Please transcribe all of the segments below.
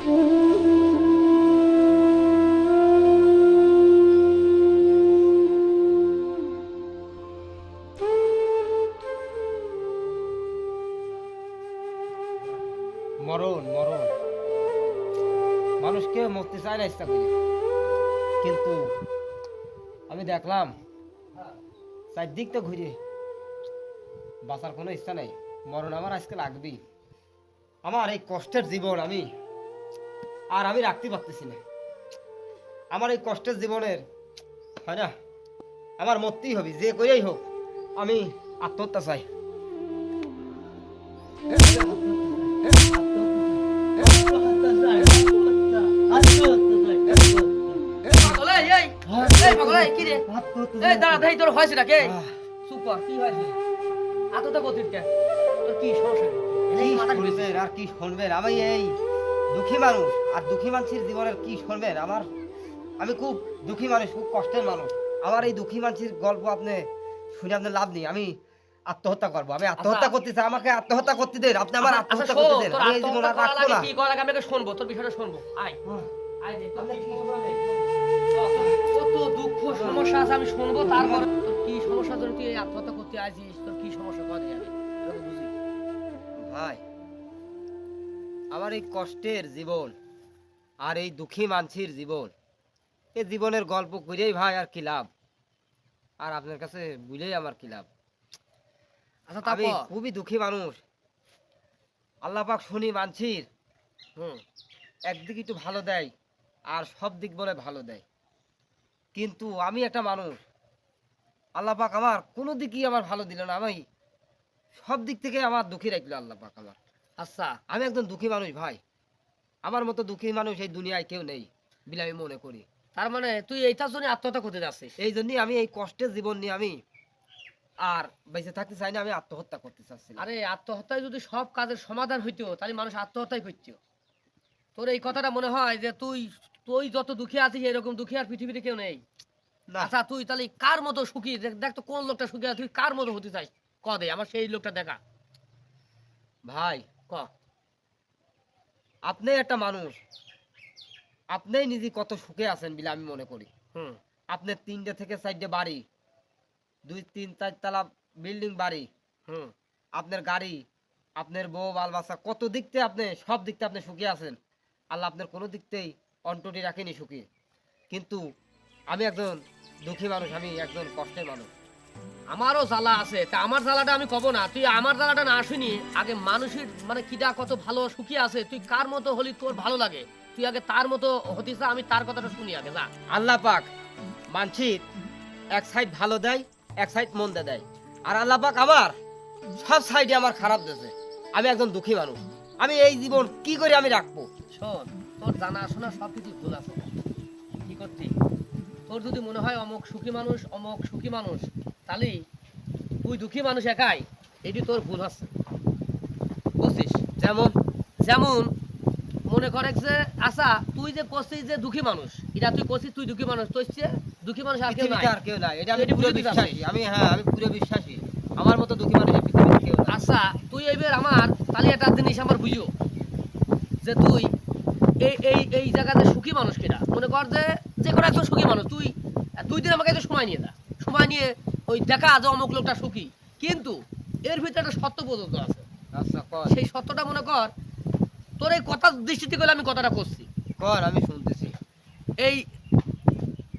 মরণ মরণ। মানুষকে মরতে চায় না ইচ্ছা করি। কিন্তু আমি দেখলাম, চারদিক তো ঘুরে বাঁচার কোনো ইচ্ছা নাই। মরণ আমার আজকে লাগবেই। আমার এই কষ্টের জীবন আমি আর আমি রাখতে পারতেছি না আমার এই কষ্টের জীবনের হয় না আমার মরতেই হবে যে করেই হোক আমি আত্মহত্যা চাই তোর হয়েছে নাকি? এই, কি হয়েছে? তোর সমস্যা? ঘুরেছে। আর কি শুনবেন আমি এই দুঃখী মানুষ আর দুঃখী মানুষের জীবনের কি শুনবেন? আমার আমি খুব দুঃখী মানুষ খুব কষ্টের মানুষ। আমার এই দুঃখী মানুষের গল্প আপনি শুনে আপনার লাভ নেই। আমি আত্মহত্যা করব। আমি আত্মহত্যা আচ্ছা। করতে চাই। আমাকে আত্মহত্যা করতে দেন। আপনি আমার আচ্ছা, আত্মহত্যা করতে দেন। আমি এই জীবন আত্মহত্যা আর করার রাখব না। কি করার আগে আমি শুনব, তোর বিষয়টা শুনব। আয়। আয় আপনি কি কি সমস্যা? কত দুঃখ সমস্যা আছে আমি শুনব। তারপর তোর কি সমস্যা তুই আত্মহত্যা করতে আছিস তোর কি সমস্যা? বুঝি। ভাই আমার এই কষ্টের জীবন আর এই দুঃখী মানসির জীবন এই জীবনের গল্প করেই ভাই আর কি লাভ? আর আপনার কাছে বুঝেই আমার কি লাভ? আচ্ছা আমি খুবই দুঃখী মানুষ। আল্লাহ পাক শুনি মানছির হুম একদিক একটু ভালো দেয় আর সব দিক বলে ভালো দেয়। কিন্তু আমি একটা মানুষ আল্লাহ পাক আমার কোনো দিকই আমার ভালো দিল না। আমি সব দিক থেকে আমার দুঃখী রাখল আল্লাহ পাক আমার। আচ্ছা। আমি একজন দুঃখী মানুষ ভাই। আমার মতো দুঃখী মানুষ এই দুনিয়ায় কেউ নেই বলে আমি মনে করি। তার মানে তুই এইটার জন্য আত্মহত্যা করতে যাচ্ছিস? এই জন্যই আমি এই কষ্টের জীবন নিয়ে আমি আর বেঁচে থাকতে চাই না আমি আত্মহত্যা করতে চাচ্ছি আরে আত্মহত্যায় যদি সব কাজের সমাধান হইতো তাহলে মানুষ আত্মহত্যাই করতো। তোর এই কথাটা মনে হয় যে তুই তুই যত দুঃখী আছিস এরকম দুঃখী আর পৃথিবীতে কেউ নেই? না। আচ্ছা তুই তাহলে কার মতো সুখী? দেখ দেখ তো কোন লোকটা সুখী আছে তুই কার মতো হতে চাই ক দে আমার সেই লোকটা দেখা। ভাই ক আপনি একটা মানুষ। আপনি নিজে কত সুখে আছেন বলে আমি মনে করি। হুম। আপনার তিনটে থেকে চারটে বাড়ি দুই তিন চার তলা বিল্ডিং বাড়ি হুম। আপনার গাড়ি আপনার বউ বাল বাচ্চা কত দিক থেকে আপনি সব দিক থেকে আপনি সুখী আছেন। আল্লাহ আপনার কোনো দিকতেই অন্টটি রাখেনি সুখী। কিন্তু আমি একজন দুঃখী মানুষ আমি একজন কষ্টের মানুষ। আমারও জ্বালা আছে। তা আমার জ্বালাটা আমি কব না। তুই আমার জ্বালাটা না আসিনি আগে মানুষের মানে কিটা কত ভালো সুখী আছে তুই কার মতো হলি তোর ভালো লাগে? তুই আগে তার মতো হতিস না, আমি তার কথাটা শুনি আগে যা। আল্লাহ পাক মানছির এক সাইড ভালো দেয় এক সাইড মন্দ দেয়। আর আল্লাহ পাক আমার সব সাইডে আমার খারাপ দিয়েছে। আমি একজন দুঃখী মানুষ। আমি এই জীবন কি করে আমি রাখব? শোন তোর জানা শোনা সব কিছু ভুল আছে। কি করতি? তোর যদি মনে হয় অমুক সুখী মানুষ অমুক সুখী মানুষ তাহলে তুই দুঃখী মানুষ একাই এটি তোর ভুল আছে। বুঝছিস? যেমন যেমন মনে করে যে আচ্ছা তুই যে করছিস যে দুঃখী মানুষ এটা তুই করছিস তুই দুঃখী মানুষ তোর চেয়ে দুঃখী মানুষ আর কেউ নাই। আর কেউ নাই এটা আমি পুরো বিশ্বাসী আমি হ্যাঁ আমি পুরো বিশ্বাসী। আমার মতো দুঃখী মানুষ পৃথিবীতে কেউ আচ্ছা তুই এইবার আমার তাহলে একটা জিনিস আমার বুঝিও। যে তুই এই এই এই জায়গাতে সুখী মানুষ কিনা? মনে কর যে যে কোনো একজন সুখী মানুষ তুই দুই দিন আমাকে একটু সময় নিয়ে যা সময় নিয়ে ওই দেখা যে অমুক লোকটা সুখী। কিন্তু এর ভিতরে একটা সত্য পর্যন্ত আছে। আচ্ছা সেই সত্যটা মনে কর তোর এই কথার দৃষ্টিতে করে আমি কথাটা করছি। কর আমি শুনতেছি। এই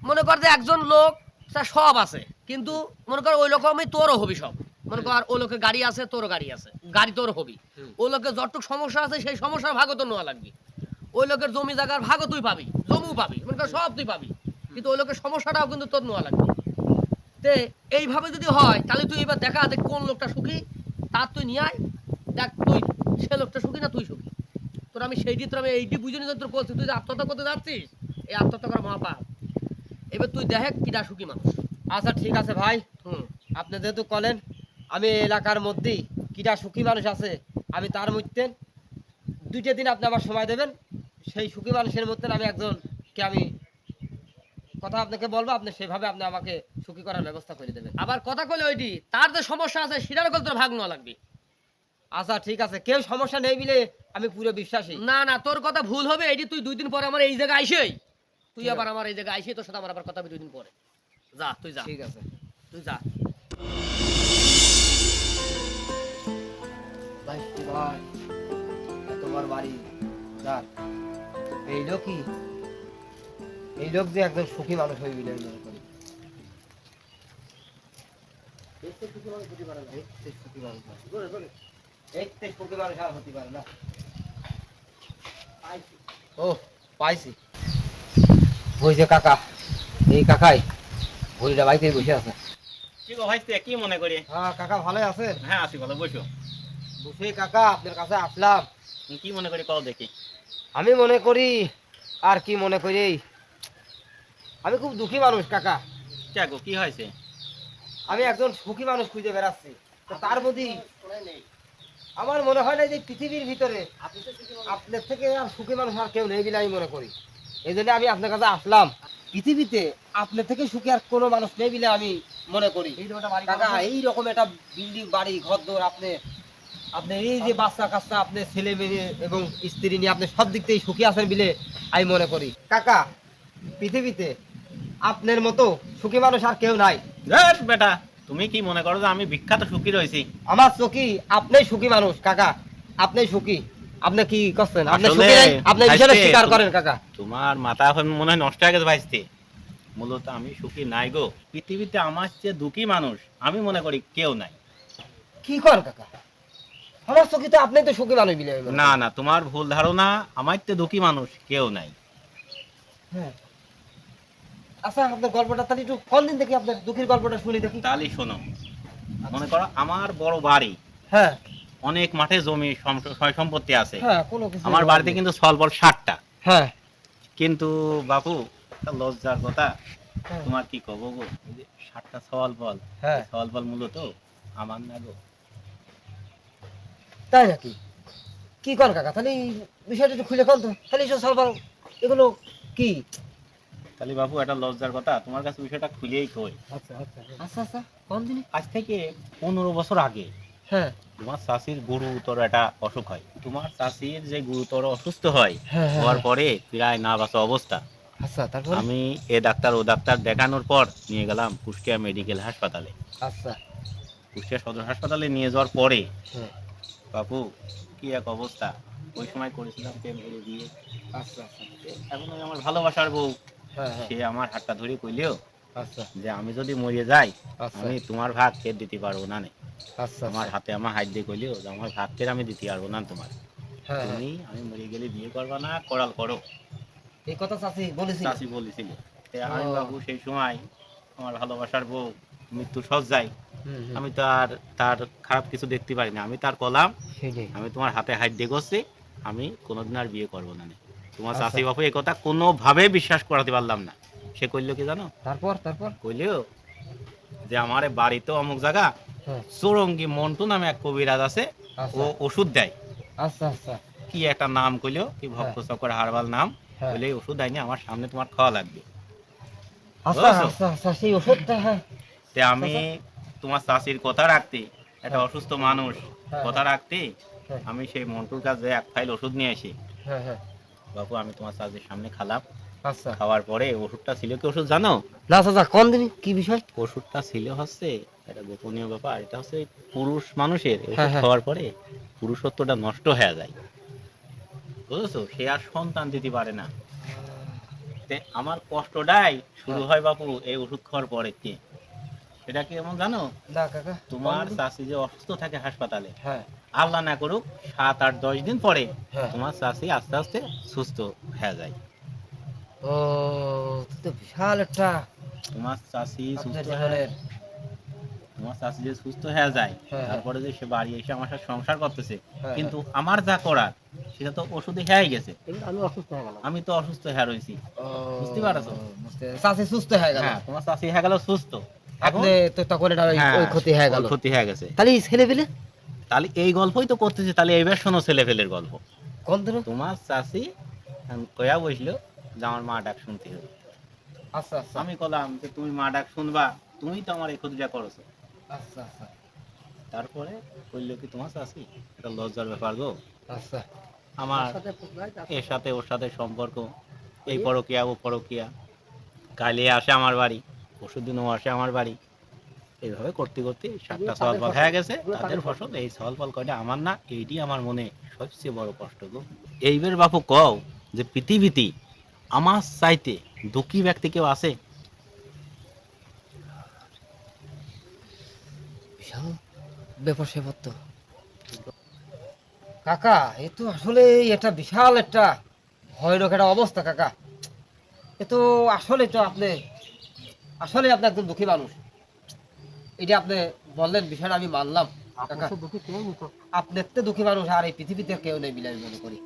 মনে কর যে একজন লোক তার সব আছে কিন্তু মনে কর ওই রকমই তোরও হবি সব। মনে কর ওই লোকের গাড়ি আছে তোর গাড়ি আছে গাড়ি তোর হবি। ওই লোকের যতটুকু সমস্যা আছে সেই সমস্যার ভাগও তোর নেওয়া লাগবে। ওই লোকের জমি জায়গার ভাগও তুই পাবি জমিও পাবি মনে কর সব তুই পাবি। কিন্তু ওই লোকের সমস্যাটাও কিন্তু তোর নেওয়া লাগবে। তে, এইভাবে যদি হয়, তাহলে তুই এবার দেখা দেখ কোন লোকটা সুখী, তার তুই নিয়ে আয়। দেখ তুই, সে লোকটা সুখী না তুই সুখী? তোর আমি সেইটি তোর আমি এইটি বুঝে নিয়ে তোর বলছি, তুই যে আত্মহত্যা করতে যাচ্ছিস, এই আত্মহত্যা করা মহাপাপ। এবার তুই দেখ কিটা সুখী মানুষ। আচ্ছা ঠিক আছে ভাই। হুম, আপনি যেহেতু কলেন, আমি এলাকার মধ্যেই কিটা সুখী মানুষ আছে, আমি তার মধ্যে দুইটা দিন আপনি আমার সময় দেবেন। সেই সুখী মানুষের মধ্যে আমি একজনকে আমি কথা আপনাকে বলব আপনি সেভাবে আপনি আমাকে সুখী করার ব্যবস্থা করে দেবেন। আবার কথা কইলে ওইটি তার যে সমস্যা আছে সেটার কল তোর ভাগ নেওয়া লাগবে। আচ্ছা ঠিক আছে। কেউ সমস্যা নেই বলে আমি পুরো বিশ্বাসী। না না তোর কথা ভুল হবে এটি তুই দুই দিন পরে আমার এই জায়গায় আইসেই। তুই আবার আমার এই জায়গায় আইসে তোর সাথে আমার আবার কথা হবে দুই দিন পরে। যা তুই যা। ঠিক আছে। তুই যা। ভাই তোমার বাড়ি যাক এই লোকই এই লোক যে একজন সুখী মানুষ হয়ে গেলে ও পাইছি। ওই যে কাকা এই কাকাই ভরিটা বাইকে বসে আছে। কি গো কি মনে করি? হ্যাঁ কাকা ভালো আছেন হ্যাঁ আসি ভালো বসো। বসে কাকা আপনার কাছে আসলাম। কি মনে করি কল দেখি। আমি মনে করি আর কি মনে করি? আমি খুব দুঃখী মানুষ কাকা। গো কি হয়েছে? আমি একজন সুখী মানুষ খুঁজে বেড়াচ্ছি। তো তার মধ্যে আমার মনে হয় না যে পৃথিবীর ভিতরে আপনার থেকে আর সুখী মানুষ আর কেউ নেই বলে আমি মনে করি। এই জন্য আমি আপনার কাছে আসলাম। পৃথিবীতে আপনার থেকে সুখী আর কোনো মানুষ নেই বলে আমি মনে করি। কাকা এই রকম একটা বিল্ডিং বাড়ি ঘর দৌড় আপনি আপনি এই যে বাচ্চা কাচ্চা আপনি ছেলে মেয়ে এবং স্ত্রী নিয়ে আপনি সব দিক থেকে সুখী আছেন বলে আমি মনে করি। কাকা পৃথিবীতে আপনার মতো সুখী মানুষ আর কেউ নাই। বেটা তুমি কি মনে করো যে আমি বিখ্যাত সুখী রয়েছি? আমার চকি আপনি সুখী মানুষ কাকা। আপনি সুখী। আপনি কি করছেন? আপনি সুখী আপনি বিষয়টা স্বীকার করেন কাকা। তোমার মাথা এখন মনে হয় নষ্ট হয়ে গেছে ভাইস্তে। মূলত আমি সুখী নাই গো। পৃথিবীতে আমার চেয়ে দুঃখী মানুষ আমি মনে করি কেউ নাই। কি কর কাকা? আমার চকি তো আপনি তো সুখী মানুষ বিলে না না তোমার ভুল ধারণা আমার তো দুঃখী মানুষ কেউ নাই। হ্যাঁ। আচ্ছা আপনার গল্পটা তাহলে একটু কোন দিন থেকে আপনার দুঃখের গল্পটা শুনি দেখি। তাহলে শোনো। মনে করো আমার বড় বাড়ি হ্যাঁ। অনেক মাঠে জমি সয় সম্পত্তি আছে। হ্যাঁ কোনো কিছু আমার বাড়িতে কিন্তু স্বল্প সাতটা হ্যাঁ। কিন্তু বাপু লজ্জার কথা হ্যাঁ, তোমার কি কব গো? সাতটা সওয়াল বল হ্যাঁ। সওয়াল বল মূলত আমার না গো। তাই নাকি? কি কর কাকা? তাহলে এই বিষয়টা একটু খুলে কোন তো। তাহলে এসব সলভ এগুলো কি? তাহলে বাবু একটা লজ্জার কথা তোমার কাছে বিষয়টা খুলেই কই। আচ্ছা আচ্ছা। আচ্ছা আচ্ছা কোন দিনে? আজ থেকে পনেরো বছর আগে। হ্যাঁ। তোমার চাষির গুরুতর একটা অসুখ হয়। তোমার চাষির যে গুরুতর অসুস্থ হয় হ্যাঁ হ্যাঁ হওয়ার পরে প্রায় না বাঁচা অবস্থা। আচ্ছা তারপর? আমি এ ডাক্তার ও ডাক্তার দেখানোর পর নিয়ে গেলাম কুষ্টিয়া মেডিকেল হাসপাতালে। আচ্ছা। কুষ্টিয়া সদর হাসপাতালে নিয়ে যাওয়ার পরে হ্যাঁ। বাপু কি এক অবস্থা? ওই সময় করেছিলাম প্রেম করে দিয়ে। আচ্ছা আচ্ছা। এখন আমার ভালোবাসার বউ। হ্যাঁ হ্যাঁ সে আমার হাতটা ধরে কইলেও আচ্ছা। যে আমি যদি মরে যাই আচ্ছা। আমি তোমার ভাগ কে দিতে পারব না। আচ্ছা আমার হাতে আমার হাত দিয়ে কইলেও যে আমার ভাগ কে আমি দিতে পারব না তোমার। হ্যাঁ হ্যাঁ। তুমি আমি মরে গেলে বিয়ে করবা না করাল করো। এই কথা চাচি বলেছি চাষি বলেছিল। আমি বাবু সেই সময় আমার ভালোবাসার বউ মৃত্যু সজ্জায়। আমি তো আর তার খারাপ কিছু দেখতে পারি না আমি তার কলাম আমি তোমার হাতে হাত দিয়ে করছি আমি কোনোদিন আর বিয়ে করব না নে। তোমার আচ্ছা। চাষি বাপু এই কথা কোনোভাবে বিশ্বাস করাতে পারলাম না। সে কইলো কি জানো? তারপর তারপর? কইলেও যে আমার এই বাড়িতে অমুক জায়গা হ্যাঁ। চৌরঙ্গি মন্টু নামে এক কবিরাজ আছে ও আচ্ছা ওষুধ দেয়। আচ্ছা আচ্ছা। কি একটা নাম কইলো কি ভক্ত চক্র হারবাল নাম হ্যাঁ। কইলে এই ওষুধ দেয়নি আমার সামনে তোমার খাওয়া লাগবে। আচ্ছা সেই ওষুধটা হ্যাঁ। তে আমি তোমার চাষির কথা রাখতে একটা হ্যাঁ। অসুস্থ মানুষ হ্যাঁ, কথা রাখতে হ্যাঁ। আমি সেই মন্টুর কাছে এক ফাইল ওষুধ নিয়ে আসি। হ্যাঁ হ্যাঁ। বাবু আমি তোমার চাষির সামনে খালাম। আচ্ছা। খাওয়ার পরে ওষুধটা ছিল কি ওষুধ জানো? না চাচা কোন দিন? কি বিষয়? ওষুধটা ছিল হচ্ছে এটা গোপনীয় ব্যাপার এটা হচ্ছে পুরুষ মানুষের ওষুধ হ্যাঁ, হ্যাঁ। খাওয়ার পরে পুরুষত্বটা নষ্ট হয়ে যায়। বুঝেছ? সে আর সন্তান দিতে পারে না। আমার কষ্টটাই শুরু হয়। বাপু এই ওষুধ খাওয়ার পরে কি সেটা কি এমন জানো? না কাকা। তোমার? চাষি যে অসুস্থ থাকে হাসপাতালে হ্যাঁ। আল্লাহ না করুক সাত আট দশ দিন পরে হ্যাঁ। তোমার চাষি আস্তে আস্তে সুস্থ হয়ে যায়। ও তো বিশাল একটা তোমার চাষি সুস্থ হয়ে তোমার চাষি যে সুস্থ হয়ে যায় হ্যাঁ। তারপরে যে সে বাড়ি এসে আমার সাথে সংসার করতেছে হ্যাঁ, কিন্তু আমার যা করার সেটা তো ওষুধে হয়ে গেছে। আমি অসুস্থ হয়ে গেলাম। আমি তো অসুস্থ হয়ে রয়েছি। বুঝতে পারছ? চাচি সুস্থ হয়ে গেল। হ্যাঁ তোমার চাষি হয়ে গেল সুস্থ। আপনি তো তখন এটা হ্যাঁ, ক্ষতি হয়ে গেল। ক্ষতি হয়ে গেছে। তাহলে ছেলে পেলে তাহলে এই গল্পই তো করতেছি তাহলে এইবার শোনো ছেলে ফেলের গল্প। কোন তোমার চাষি কয়া বসল যে আমার মা ডাক শুনতে হবে। আচ্ছা আচ্ছা। আমি কলাম যে তুমি মা ডাক শুনবা তুমি তো আমার এই ক্ষতিটা করেছ। আচ্ছা আচ্ছা। তারপরে কইলো কি তোমার চাষি এটা লজ্জার ব্যাপার গো। আচ্ছা। আমার এর সাথে ওর সাথে সম্পর্ক এই পরকিয়া ও পরকিয়া। কালে আসে আমার বাড়ি পরশু দিনও আসে আমার বাড়ি। এইভাবে করতে করতে সাতটা সওয়াল ফল হয়ে গেছে তাদের ফসল এই সওয়াল ফল কয়টা আমার না এইটি আমার মনে সবচেয়ে বড় কষ্ট গো। এইবার বাপু কও যে পৃথিবীতে আমার চাইতে দুঃখী ব্যক্তি কেউ আছে? ব্যাপার স্যাপার তো কাকা এ তো আসলে এটা বিশাল একটা ভয়ানক একটা অবস্থা কাকা। এ তো আসলে তো আপনি আসলে আপনি একজন দুঃখী মানুষ। এটা আপনি বললেন বিষয়টা আমি মানলাম। আপনার তো দুঃখী মানুষ আর এই পৃথিবীতে কেউ নেই বিলাই মনে করি।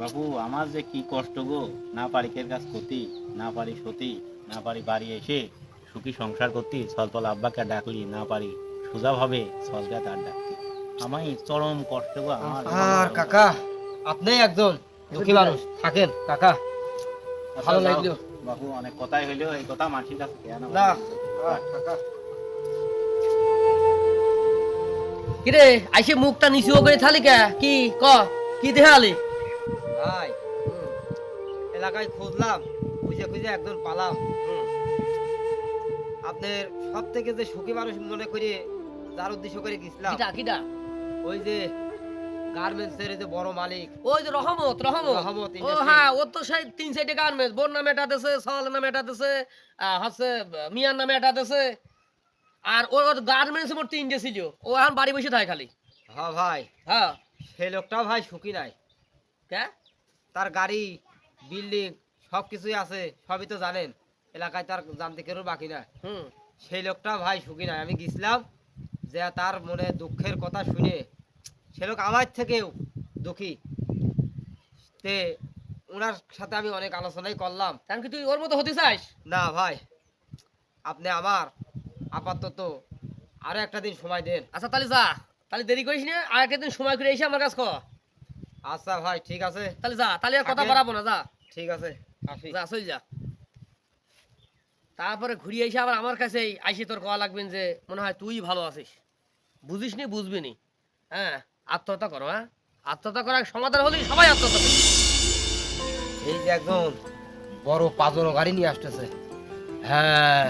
বাবু আমার যে কি কষ্ট গো? না পারি কের কাজ করতি না পারি সতী না পারি বাড়ি এসে সুখী সংসার করতি সলপল আব্বাকে ডাকলি না পারি সোজা ভাবে সলকা তার ডাকতি। আমায় চরম কষ্ট গো আমার আর কাকা আপনি একজন দুঃখী মানুষ থাকেন কাকা। ভালো আচ্ছা, লাগল। বাবু অনেক কথাই হইল এই কথা মানসির কাছে কেন না কাকা। কিরে আইসে মুখটা নিচু করে থালি কে? কি ক কি দেখালি ভাই এলাকায় খুঁজলাম খুঁজে খুঁজে একজন পালাম আপনার সব থেকে যে সুখী মানুষ মনে করে যার উদ্দেশ্য করে গেছিলাম। কিটা কিটা ওই যে গার্মেন্টসের যে বড় মালিক। ওই যে রহমত রহমত? রহমত ও হ্যাঁ ও তো সেই তিন সাইডে গার্মেন্টস বোর নামে এটা দেছে সওয়াল নামে এটা আহ, হচ্ছে মিয়ার নামে এটা দেছে আর ওর গার্মেন্টস মোট তিনটে ছিল। ও এখন বাড়ি বসে থাকে খালি। হ্যাঁ ভাই। হ্যাঁ। সেই লোকটাও ভাই সুখী নাই। কে? তার গাড়ি বিল্ডিং সব কিছুই আছে সবই তো জানেন। এলাকায় তার জানতে কেউ বাকি নাই। হুম। সেই লোকটা ভাই সুখী নাই। আমি গেছিলাম যে তার মনে দুঃখের কথা শুনে সে লোক আমার থেকেও দুঃখী। তে ওনার সাথে আমি অনেক আলোচনাই করলাম। কারণ কি তুই ওর মতো হতে চাস? না ভাই আপনি আমার আপাতত আরও একটা দিন সময় দেন। আচ্ছা তাহলে যা তাহলে দেরি করিস না আর একটা দিন সময় করে এসে আমার কাছে ক। আচ্ছা ভাই ঠিক আছে। তাহলে যা তাহলে আর কথা বাড়াবো না যা। ঠিক আছে আসি। যা চল যা। তারপরে ঘুরিয়ে এসে আবার আমার কাছেই আইসি তোর কয়া লাগবেন যে মনে হয় তুই ভালো আছিস। বুঝিস নি বুঝবি নি? হ্যাঁ আত্মহত্যা করো হ্যাঁ? আত্মহত্যা করার সমাধান হলেই সবাই আত্মহত্যা করবে। এই যে একজন বড় পাজর গাড়ি নিয়ে আসতেছে। হ্যাঁ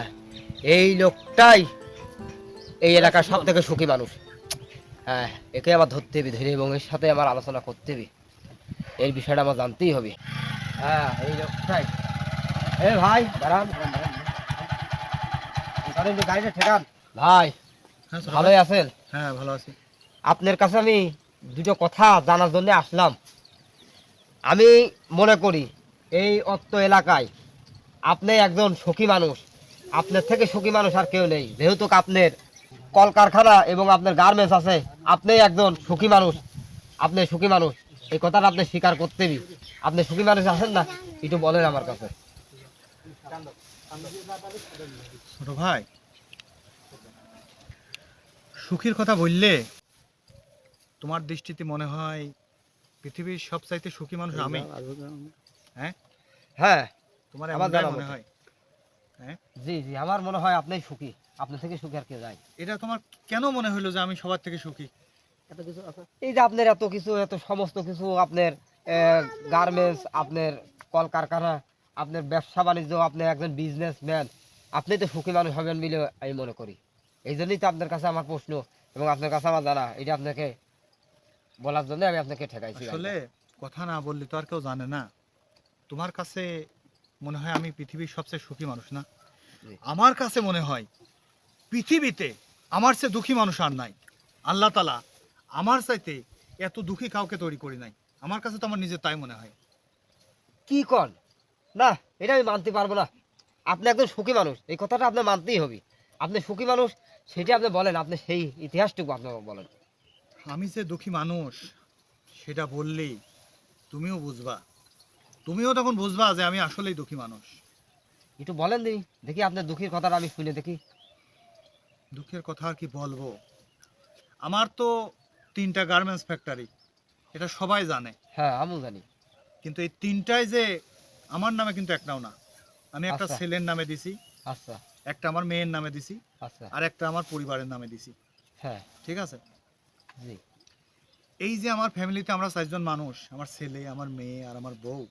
এই লোকটাই এই এলাকার সব থেকে সুখী মানুষ। হ্যাঁ একে আমার ধরতে হবে ধরে এবং এর সাথে আমার আলোচনা করতে হবে। এই বিষয়টা আমার জানতেই হবে। হ্যাঁ এই লোকটাই। এ ভাই দাঁড়ান গাড়িটা ঠেকান। ভাই ভালোই আছেন? হ্যাঁ ভালো আছি। আপনার কাছে আমি দুটো কথা জানার জন্য আসলাম। আমি মনে করি এই অত্ত এলাকায় আপনি একজন সুখী মানুষ। আপনার থেকে সুখী মানুষ আর কেউ নেই। যেহেতু আপনার কলকারখানা এবং আপনার গার্মেন্টস আছে আপনি একজন সুখী মানুষ। আপনি সুখী মানুষ। এই কথাটা আপনি স্বীকার করতেবি আপনি সুখী মানুষ আছেন না একটু বলেন আমার কাছে। ছোট ভাই সুখীর কথা বললে তোমার দৃষ্টিতে মনে হয় পৃথিবীর সবচাইতে সুখী মানুষ আমি? হ্যাঁ হ্যাঁ? তোমার আমার মনে হয় হ্যাঁ? জি জি আমার মনে হয় আপনি সুখী। আপনার থেকে সুখী আর কে যায় এটা তোমার কেন মনে হলো যে আমি সবার থেকে সুখী? এত কিছু এই যে আপনার এত কিছু এত সমস্ত কিছু আপনার গার্মেন্টস আপনার কলকারখানা আপনার ব্যবসা বাণিজ্য আপনি একজন বিজনেসম্যান আপনি তো সুখী মানুষ হবেন বলে আমি মনে করি। এই জন্যই তো আপনার কাছে আমার প্রশ্ন এবং আপনার কাছে আমার জানা এটা আপনাকে বলার জন্য আমি আপনাকে ঠেকাইছি। আসলে কথা না বললে তো আর কেউ জানে না। তোমার কাছে মনে হয় আমি পৃথিবীর সবচেয়ে সুখী মানুষ না? আমার কাছে মনে হয় পৃথিবীতে আমার চেয়ে দুঃখী মানুষ আর নাই। আল্লাহ তালা আমার চাইতে এত দুঃখী কাউকে তৈরি করি নাই। আমার কাছে তো আমার নিজের তাই মনে হয়। কি কন? না এটা আমি মানতে পারব না। আপনি একজন সুখী মানুষ এই কথাটা আপনার মানতেই হবে। আপনি সুখী মানুষ সেটা আপনি বলেন আপনি সেই ইতিহাসটুকু আপনি বলেন। আমি যে দুঃখী মানুষ সেটা বললেই তুমিও বুঝবা। তুমিও তখন বুঝবা যে আমি আসলেই দুঃখী মানুষ। একটু বলেন দিই দেখি আপনার দুঃখের কথাটা আমি শুনে দেখি। দুঃখের কথা আর কি বলব? আমার তো তিনটা গার্মেন্টস ফ্যাক্টরি এটা সবাই জানে। হ্যাঁ আমিও জানি। কিন্তু এই তিনটাই যে আমার নামে কিন্তু একটাও না। আমি একটা আচ্ছা। ছেলের নামে দিছি আচ্ছা। একটা আমার মেয়ের নামে দিছি আচ্ছা। আর একটা আমার পরিবারের নামে দিছি। হ্যাঁ। ঠিক আছে? জি। এই যে আমার ফ্যামিলিতে আমরা চারজন মানুষ আমার ছেলে আমার মেয়ে আর আমার বউ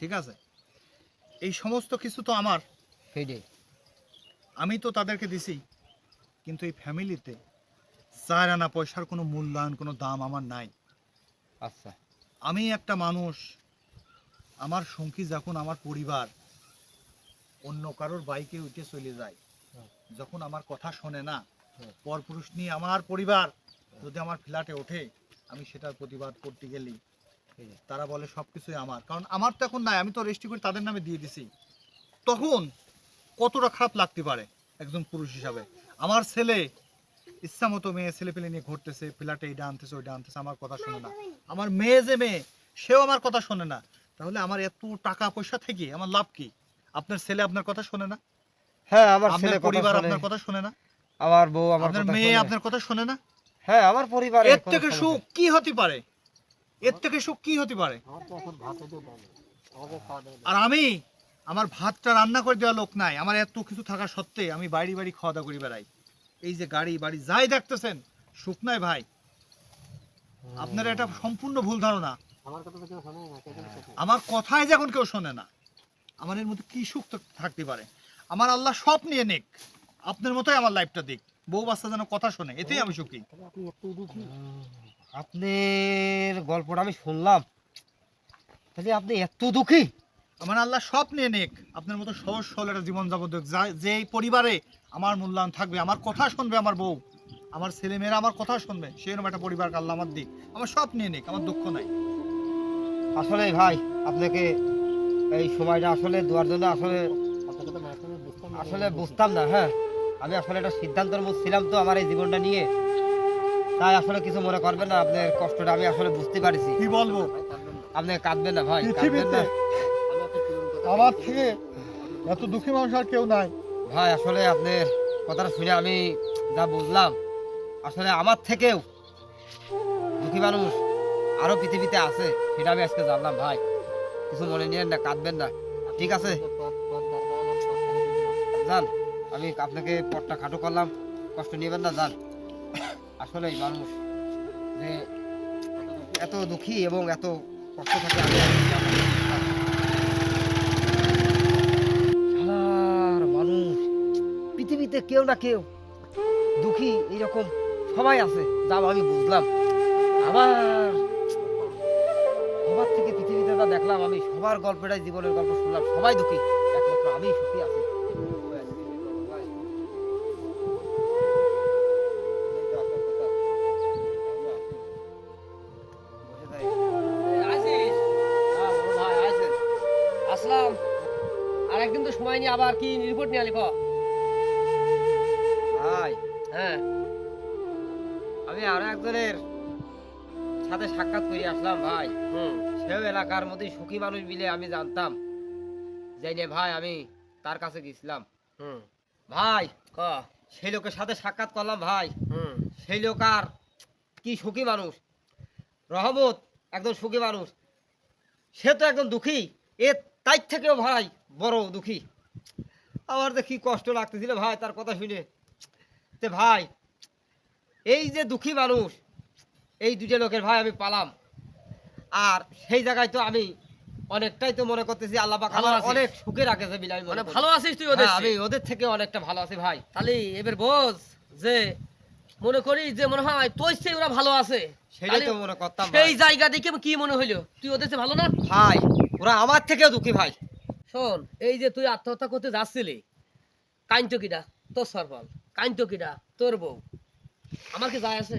ঠিক আছে? এই সমস্ত কিছু তো আমার। আমি তো তাদেরকে দিছি কিন্তু এই ফ্যামিলিতে চার আনা পয়সার কোনো মূল্যায়ন কোনো দাম আমার নাই। আচ্ছা। আমি একটা মানুষ আমার সঙ্গী যখন আমার পরিবার অন্য কারোর বাইকে উঠে চলে যায় যখন আমার কথা শোনে না পরপুরুষ নিয়ে আমার পরিবার যদি আমার ফ্ল্যাটে ওঠে আমি সেটার প্রতিবাদ করতে গেলি। তারা বলে সবকিছুই আমার। কারণ আমার তো এখন নাই আমি তো রেজিস্ট্রি করে তাদের নামে দিয়ে দিছি। তখন কতটা খারাপ লাগতে পারে একজন পুরুষ হিসাবে? আমার ছেলে ইচ্ছা মতো মেয়ে ছেলে পেলে নিয়ে ঘুরতেছে ফ্ল্যাটে এইটা আনতেছে ওইটা আনতেছে আমার কথা শোনে না। আমার মেয়ে যে মেয়ে সেও আমার কথা শোনে না। তাহলে আমার এত টাকা পয়সা থেকে আমার লাভ কি? আপনার ছেলে আপনার কথা শোনে না? হ্যাঁ আমার ছেলে পরিবার পরিবার আপনার কথা শোনে না? আমার বউ আমার মেয়ে আপনার কথা শোনে না? হ্যাঁ আমার পরিবার এর থেকে সুখ কি হতে পারে? এর থেকে সুখ কি হতে পারে? আর আমি আমার ভাতটা রান্না করে দেওয়া লোক নাই। আমার এত কিছু থাকা সত্ত্বে আমি বাড়ি বাড়ি খাওয়া দাওয়া করি বেড়াই। এই যে গাড়ি বাড়ি যাই দেখতেছেন সুখ নাই ভাই। আপনারা এটা সম্পূর্ণ ভুল ধারণা। আমার কথাই যখন কেউ শোনে না। আমার এর মধ্যে কি সুখ তো থাকতে পারে? আমার আল্লাহ সব নিয়ে নিক। আপনার মতোই আমার লাইফটা দিক। বউ বাচ্চা যেন কথা শোনে এতেই আমি সুখী। আপনার গল্পটা আমি শুনলাম। তাহলে আপনি এত দুঃখী? আমার আল্লাহ সব নিয়ে নিক আপনার মতো সহজ সরল একটা জীবন যাবত যে এই পরিবারে আমার মূল্যায়ন থাকবে আমার কথা শুনবে আমার বউ আমার ছেলেমেয়েরা আমার কথা শুনবে সেরকম একটা পরিবার আল্লাহ আমার দিক। আমার সব নিয়ে নিক আমার দুঃখ নাই। আসলে ভাই আপনাকে এই সময়টা আসলে দেওয়ার জন্য আসলে আসলে বুঝতাম না হ্যাঁ। আমি আসলে একটা সিদ্ধান্তের মধ্যে ছিলাম তো আমার এই জীবনটা নিয়ে। তাই আসলে কিছু মনে করবেন না আপনার কষ্টটা আমি আসলে বুঝতে পারছি। কি বলব? আপনি কাঁদবেন না ভাই কাঁদবেন না। আমার থেকে এত দুঃখী মানুষ আর কেউ নাই। ভাই আসলে আপনার কথাটা শুনে আমি যা বুঝলাম আসলে আমার থেকেও দুঃখী মানুষ আরও পৃথিবীতে আছে সেটা আমি আজকে জানলাম ভাই। কিছু মনে নিয়েন না কাঁদবেন না। ঠিক আছে? যান আমি আপনাকে পটটা খাটো করলাম কষ্ট নেবেন না যান। আসলে মানুষ যে এত দুঃখী এবং এত কষ্ট থাকে মানুষ, পৃথিবীতে কেউ না কেউ দুঃখী এইরকম সবাই আছে, যা আমি বুঝলাম। আবার সবার থেকে পৃথিবীতে যা দেখলাম, আমি সবার গল্পটাই, জীবনের গল্প শুনলাম, সবাই দুঃখী, একমাত্র আমি সুখী আছি। আসলাম। আর একদিন তো সময় নিয়ে আবার কি রিপোর্ট নিয়ে ক? ভাই। হ্যাঁ। আমি আরও একজনের সাথে সাক্ষাৎ করে আসলাম ভাই। হুম। সেও এলাকার মধ্যে সুখী মানুষ মিলে আমি জানতাম। যাই না ভাই আমি তার কাছে গেছিলাম। হুম। ভাই ক? সেই লোকের সাথে সাক্ষাৎ করলাম ভাই। হুম। সেই লোক আর কি সুখী মানুষ? রহমত একদম সুখী মানুষ। সে তো একদম দুঃখী। এ তাই থেকেও ভাই বড় দুঃখী। আমার তো কি কষ্ট লাগতেছিল ভাই তার কথা শুনে। তে ভাই এই যে দুঃখী মানুষ এই দুটো লোকের ভাই আমি পালাম। আর সেই জায়গায় তো আমি অনেকটাই তো মনে করতেছি আল্লাহ পাক আমার অনেক সুখে রাখেছে বলে আমি মনে ভালো আছিস তুই ওদের হ্যাঁ, আমি ওদের থেকে অনেকটা ভালো আছি ভাই। তাহলে এবার বোঝ যে মনে করি যে মনে হয় তোর চেয়ে ওরা ভালো আছে। সেটাই তো মনে করতাম সেই জায়গা দেখে কি মনে হইল? তুই ওদের ভালো না? ভাই ওরা আমার থেকেও দুঃখী ভাই। শোন এই যে তুই আত্মহত্যা করতে যাচ্ছিলি কাইন্তকিটা তোর সরফল কাইন্তকিটা তোর বউ। আমার কি যায় আছে?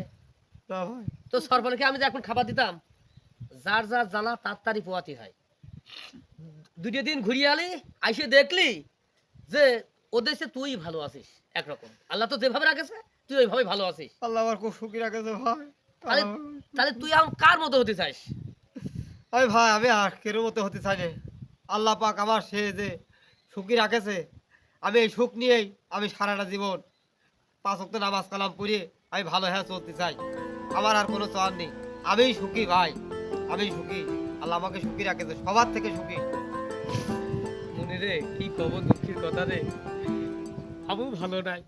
তোর সরফলকে আমি যে এখন খাবার দিতাম যার যার জ্বালা তার তারই পোয়াতি হয়। দুটো দিন ঘুরিয়ে আলি আইসে দেখলি যে ওদের চেয়ে তুই ভালো আছিস একরকম। আল্লাহ তো যেভাবে রাখেছে তুই ওইভাবে ভালো আছিস। আল্লাহ আমার খুব সুখী রাখেছে ভাই। তাহলে তাহলে তুই এখন কার মতো হতে চাস? আমি ভাই, আমি কেরো মতো হতে চাই আল্লাহ পাক আমার সে যে সুখী রাখেছে, আমি এই সুখ নিয়েই আমি সারাটা জীবন পাঁচ ওয়াক্ত নামাজ কালাম পড়ে আমি ভালো হ্যাঁ চলতে চাই। আমার আর কোনো চান নেই। আমি সুখী ভাই আমি সুখী। আল্লাহ আমাকে সুখী রাখেছে, সবার থেকে সুখী। মনে রে, কি কব দুঃখের কথা রে? আমিও ভালো নাই।